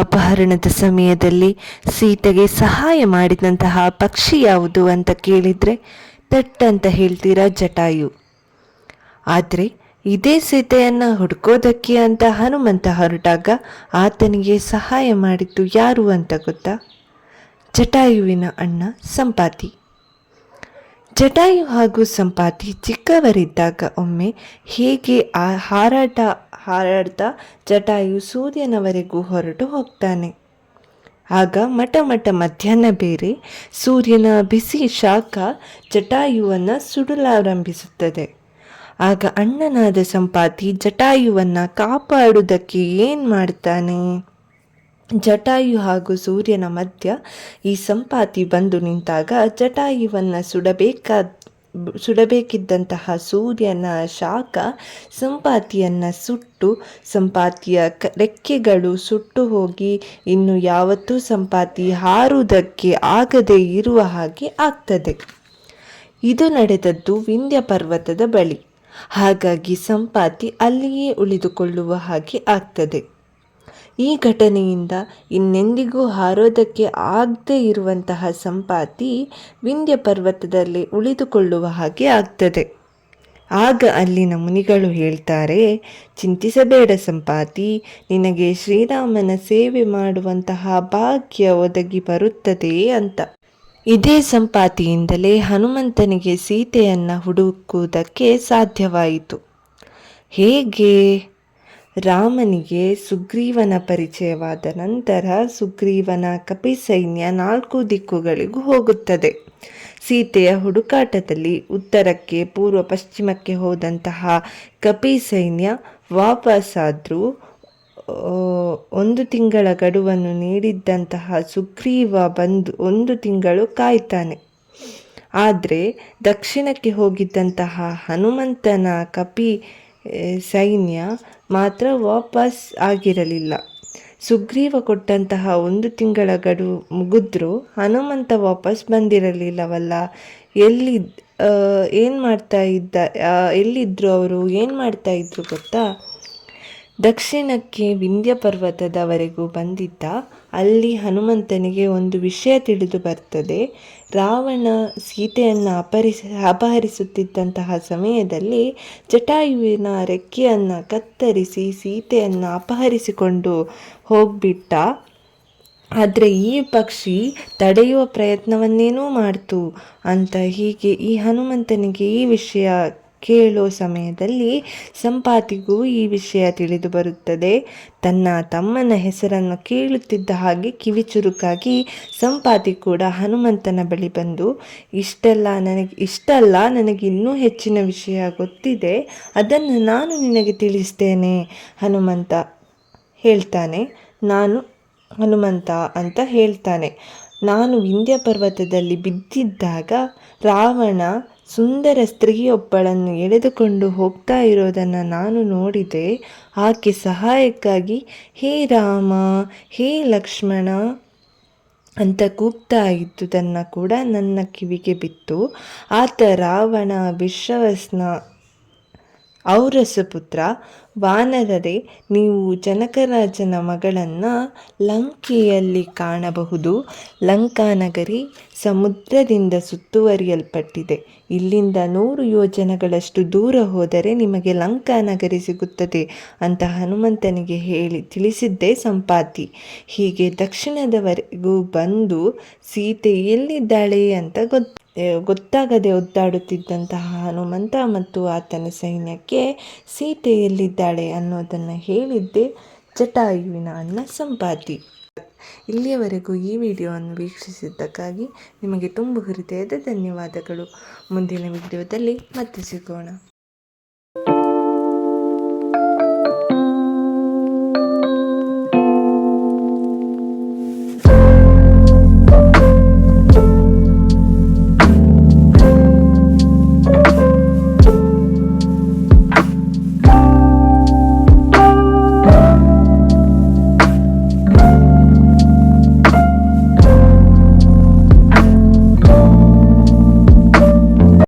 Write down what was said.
ಅಪಹರಣದ ಸಮಯದಲ್ಲಿ ಸೀತೆಗೆ ಸಹಾಯ ಮಾಡಿದಂತಹ ಪಕ್ಷಿ ಯಾವುದು ಅಂತ ಕೇಳಿದರೆ ತಟ್ಟಂತ ಹೇಳ್ತೀರಾ ಜಟಾಯು. ಆದರೆ ಇದೇ ಸೀತೆಯನ್ನು ಹುಡುಕೋದಕ್ಕೆ ಅಂತ ಹನುಮಂತ ಹೊರಟಾಗ ಆತನಿಗೆ ಸಹಾಯ ಮಾಡಿದ್ದು ಯಾರು ಅಂತ ಗೊತ್ತಾ? ಜಟಾಯುವಿನ ಅಣ್ಣ ಸಂಪಾತಿ. ಜಟಾಯು ಹಾಗೂ ಸಂಪಾತಿ ಚಿಕ್ಕವರಿದ್ದಾಗ ಒಮ್ಮೆ ಹೇಗೆ ಆ ಹಾರಾಟ ಹಾರಾಡ್ತಾ ಜಟಾಯು ಸೂರ್ಯನವರೆಗೂ ಹೊರಟು ಹೋಗ್ತಾನೆ. ಆಗ ಮಠ ಮಠ ಮಧ್ಯಾಹ್ನ ಬೇರೆ ಸೂರ್ಯನ ಬಿಸಿ ಶಾಖ ಜಟಾಯುವನ್ನು ಸುಡಲಾರಂಭಿಸುತ್ತದೆ. ಆಗ ಅಣ್ಣನಾದ ಸಂಪಾತಿ ಜಟಾಯುವನ್ನು ಕಾಪಾಡುವುದಕ್ಕೆ ಏನು ಮಾಡ್ತಾನೆ? ಜಟಾಯು ಹಾಗೂ ಸೂರ್ಯನ ಮಧ್ಯ ಈ ಸಂಪಾತಿ ಬಂದು ನಿಂತಾಗ ಜಟಾಯುವನ್ನು ಸುಡಬೇಕಾದ ಸುಡಬೇಕಿದ್ದಂತಹ ಸೂರ್ಯನ ಶಾಖ ಸಂಪಾತಿಯನ್ನು ಸುಟ್ಟು ಸಂಪಾತಿಯ ರೆಕ್ಕೆಗಳು ಸುಟ್ಟು ಹೋಗಿ ಇನ್ನು ಯಾವತ್ತೂ ಸಂಪಾತಿ ಹಾರುವುದಕ್ಕೆ ಆಗದೇ ಇರುವ ಹಾಗೆ ಆಗ್ತದೆ. ಇದು ನಡೆದದ್ದು ವಿಂಧ್ಯ ಪರ್ವತದ ಬಳಿ. ಹಾಗಾಗಿ ಸಂಪಾತಿ ಅಲ್ಲಿಯೇ ಉಳಿದುಕೊಳ್ಳುವ ಹಾಗೆ ಆಗ್ತದೆ. ಈ ಘಟನೆಯಿಂದ ಇನ್ನೆಂದಿಗೂ ಹಾರೋದಕ್ಕೆ ಆಗದೇ ಇರುವಂತಹ ಸಂಪಾತಿ ವಿಂಧ್ಯ ಪರ್ವತದಲ್ಲಿ ಉಳಿದುಕೊಳ್ಳುವ ಹಾಗೆ ಆಗ್ತದೆ. ಆಗ ಅಲ್ಲಿನ ಮುನಿಗಳು ಹೇಳ್ತಾರೆ, ಚಿಂತಿಸಬೇಡ ಸಂಪಾತಿ, ನಿನಗೆ ಶ್ರೀರಾಮನ ಸೇವೆ ಮಾಡುವಂತಹ ಭಾಗ್ಯ ಒದಗಿ ಬರುತ್ತದೆ ಅಂತ. ಇದೇ ಸಂಪಾತಿಯಿಂದಲೇ ಹನುಮಂತನಿಗೆ ಸೀತೆಯನ್ನು ಹುಡುಕುವುದಕ್ಕೆ ಸಾಧ್ಯವಾಯಿತು. ಹೇಗೆ? ರಾಮನಿಗೆ ಸುಗ್ರೀವನ ಪರಿಚಯವಾದ ನಂತರ ಸುಗ್ರೀವನ ಕಪಿ ಸೈನ್ಯ ನಾಲ್ಕು ದಿಕ್ಕುಗಳಿಗೂ ಹೋಗುತ್ತದೆ. ಸೀತೆಯ ಹುಡುಕಾಟದಲ್ಲಿ ಉತ್ತರಕ್ಕೆ ಪೂರ್ವ ಪಶ್ಚಿಮಕ್ಕೆ ಹೋದಂತಹ ಕಪಿ ಸೈನ್ಯ ವಾಪಸ್ಸಾದರೂ ಒಂದು ತಿಂಗಳ ಗಡುವನ್ನು ನೀಡಿದ್ದಂತಹ ಸುಗ್ರೀವ ಬಂದು ಒಂದು ತಿಂಗಳು ಕಾಯ್ತಾನೆ. ಆದರೆ ದಕ್ಷಿಣಕ್ಕೆ ಹೋಗಿದ್ದಂತಹ ಹನುಮಂತನ ಕಪಿ ಸೈನ್ಯ ಮಾತ್ರ ವಾಪಸ್ ಆಗಿರಲಿಲ್ಲ. ಸುಗ್ರೀವ ಕೊಟ್ಟಂತಹ ಒಂದು ತಿಂಗಳ ಗಡು ಮುಗಿದ್ರೂ ಹನುಮಂತ ವಾಪಸ್ ಬಂದಿರಲಿಲ್ಲವಲ್ಲ? ಎಲ್ಲಿ ಏನು ಮಾಡ್ತಾ ಇದ್ದ ಎಲ್ಲಿದ್ದರು ಅವರು ಏನು ಮಾಡ್ತಾ ಇದ್ದರು ಗೊತ್ತಾ? ದಕ್ಷಿಣಕ್ಕೆ ವಿಂಧ್ಯ ಪರ್ವತದವರೆಗೂ ಬಂದಿದ್ದ, ಅಲ್ಲಿ ಹನುಮಂತನಿಗೆ ಒಂದು ವಿಷಯ ತಿಳಿದು ಬರ್ತದೆ. ರಾವಣ ಸೀತೆಯನ್ನು ಅಪಹರಿಸ, ಅಪಹರಿಸುತ್ತಿದ್ದಂತಹ ಸಮಯದಲ್ಲಿ ಜಟಾಯುವಿನ ರೆಕ್ಕೆಯನ್ನು ಕತ್ತರಿಸಿ ಸೀತೆಯನ್ನು ಅಪಹರಿಸಿಕೊಂಡು ಹೋಗ್ಬಿಟ್ಟ. ಆದರೆ ಈ ಪಕ್ಷಿ ತಡೆಯುವ ಪ್ರಯತ್ನವನ್ನೇನೂ ಮಾಡ್ತು ಅಂತ ಹೀಗೆ ಈ ಹನುಮಂತನಿಗೆ ಈ ವಿಷಯ ಕೇಳೋ ಸಮಯದಲ್ಲಿ ಸಂಪಾತಿಗೂ ಈ ವಿಷಯ ತಿಳಿದು ಬರುತ್ತದೆ. ತನ್ನ ತಮ್ಮನ ಹೆಸರನ್ನು ಕೇಳುತ್ತಿದ್ದ ಹಾಗೆ ಕಿವಿ ಚುರುಕಾಗಿ ಸಂಪಾತಿ ಕೂಡ ಹನುಮಂತನ ಬಳಿ ಬಂದು, ಇಷ್ಟೆಲ್ಲ ನನಗೆ, ಇಷ್ಟಲ್ಲ ನನಗೆ ಇನ್ನೂ ಹೆಚ್ಚಿನ ವಿಷಯ ಗೊತ್ತಿದೆ. ಅದನ್ನು ನಾನು ನಿನಗೆ ತಿಳಿಸ್ತೇನೆ ಹನುಮಂತ ಹೇಳ್ತಾನೆ. ನಾನು ಹನುಮಂತ ಅಂತ ಹೇಳ್ತಾನೆ. ನಾನು ವಿಂಧ್ಯ ಪರ್ವತದಲ್ಲಿ ಬಿದ್ದಿದ್ದಾಗ ರಾವಣ ಸುಂದರ ಸ್ತ್ರೀಯೊಬ್ಬಳನ್ನು ಎಳೆದುಕೊಂಡು ಹೋಗ್ತಾ ಇರೋದನ್ನು ನಾನು ನೋಡಿದೆ. ಆಕೆ ಸಹಾಯಕ್ಕಾಗಿ, ಹೇ ರಾಮ, ಹೇ ಲಕ್ಷ್ಮಣ ಅಂತ ಕೂಗ್ತಾ ಇದ್ದುದನ್ನು ಕೂಡ ನನ್ನ ಕಿವಿಗೆ ಬಿತ್ತು. ಆತ ರಾವಣ, ವಿಶ್ವವಸ್ನ ಔರಸ ಪುತ್ರ ವಾನರರೇ, ನೀವು ಜನಕರಾಜನ ಮಗಳನ್ನು ಲಂಕೆಯಲ್ಲಿ ಕಾಣಬಹುದು. ಲಂಕಾನಗರಿ ಸಮುದ್ರದಿಂದ ಸುತ್ತುವರಿಯಲ್ಪಟ್ಟಿದೆ. ಇಲ್ಲಿಂದ ನೂರು ಯೋಜನಗಳಷ್ಟು ದೂರ ಹೋದರೆ ನಿಮಗೆ ಲಂಕಾ ನಗರಿ ಸಿಗುತ್ತದೆ ಅಂತ ಹನುಮಂತನಿಗೆ ಹೇಳಿ ತಿಳಿಸಿದ್ದೇ ಸಂಪಾತಿ. ಹೀಗೆ ದಕ್ಷಿಣದವರೆಗೂ ಬಂದು ಸೀತೆ ಎಲ್ಲಿದ್ದಾಳೆ ಅಂತ ಗೊತ್ತು ಗೊತ್ತಾಗದೆ ಒದ್ದಾಡುತ್ತಿದ್ದಂತಹ ಹನುಮಂತ ಮತ್ತು ಆತನ ಸೈನ್ಯಕ್ಕೆ ಸೀತೆ ಎಲ್ಲಿದ್ದಾಳೆ ಅನ್ನೋದನ್ನು ಹೇಳಿದ್ದೆ ಜಟಾಯುವಿನ ಅಣ್ಣ ಸಂಪಾತಿ. ಇಲ್ಲಿಯವರೆಗೂ ಈ ವಿಡಿಯೋವನ್ನು ವೀಕ್ಷಿಸಿದ್ದಕ್ಕಾಗಿ ನಿಮಗೆ ತುಂಬು ಹೃದಯದ ಧನ್ಯವಾದಗಳು. ಮುಂದಿನ ವಿಡಿಯೋದಲ್ಲಿ ಮತ್ತೆ ಸಿಗೋಣ.